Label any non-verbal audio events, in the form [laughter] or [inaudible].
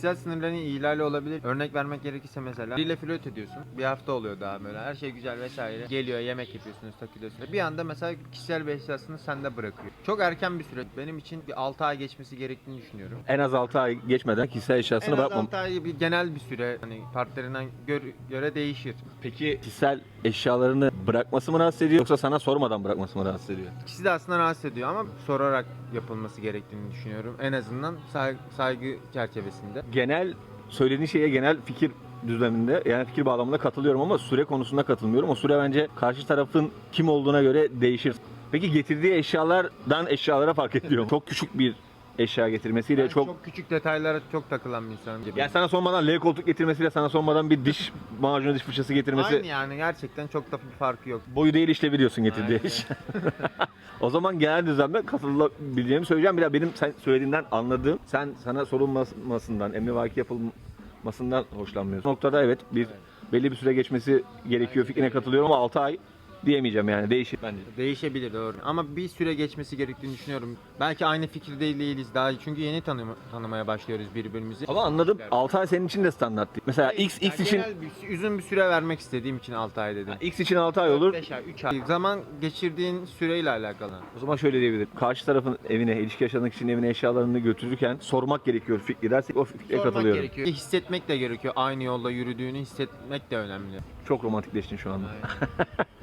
kişisel sınırların ihlali olabilir. Örnek vermek gerekirse mesela biriyle flört ediyorsun. Bir hafta oluyor daha böyle. Her şey güzel vesaire. Geliyor yemek yapıyorsunuz, takılıyorsunuz. Bir anda mesela kişisel bir eşyasını sende bırakıyor. Çok erken bir süre. Benim için bir 6 ay geçmesi gerektiğini düşünüyorum. En az 6 ay geçmeden kişisel eşyasını En az bırakmam. 6 ay bir genel bir süre. Hani partnerinden gör- göre değişir. Peki kişisel eşyalarını bırakması mı rahatsız ediyor yoksa sana sormadan bırakması mı rahatsız ediyor? İkisi de aslında rahatsız ediyor ama sorarak yapılması gerektiğini düşünüyorum. En azından say- saygı çerçevesinde. Genel söylediğin şeye genel fikir düzleminde yani fikir bağlamında katılıyorum ama süre konusunda katılmıyorum. O süre bence karşı tarafın kim olduğuna göre değişir. Peki getirdiği eşyalardan eşyalara fark ediyor. çok küçük bir eşya getirmesiyle Ben çok... çok... küçük detaylara çok takılan bir insanım. Yani sana sormadan L koltuk getirmesiyle sana sormadan bir diş [laughs] macunu diş fırçası getirmesi Aynı yani gerçekten çok da bir farkı yok. boyu değil işlebiliyorsun getirdiği Aynen. eşya. [laughs] o zaman genel düzlemde katılabileceğimi söyleyeceğim. Bir daha benim sen söylediğinden anladığım sen sana sorulmasından, emrivaki yapılmasından hoşlanmıyorsun. Bu noktada evet bir belli bir süre geçmesi gerekiyor fikrine katılıyorum ama 6 ay diyemeyeceğim yani değişir bence. Değişebilir doğru. Ama bir süre geçmesi gerektiğini düşünüyorum. Belki aynı fikirde değiliz daha çünkü yeni tanıma, tanımaya başlıyoruz birbirimizi. Ama anladım 6 ay senin için de standart değil. Mesela X, X Yani için genel bir, uzun bir süre vermek istediğim için 6 ay dedim. X için 6 ay olur. 5 ay, 3 ay. Zaman geçirdiğin süreyle alakalı. O zaman şöyle diyebilirim. Karşı tarafın evine, ilişki yaşadığı kişinin evine eşyalarını götürürken sormak gerekiyor fikri dersek o fikre Sormak katılıyorum. gerekiyor. Hissetmek de gerekiyor. Aynı yolda yürüdüğünü hissetmek de önemli. Çok romantikleştin şu anda. [laughs]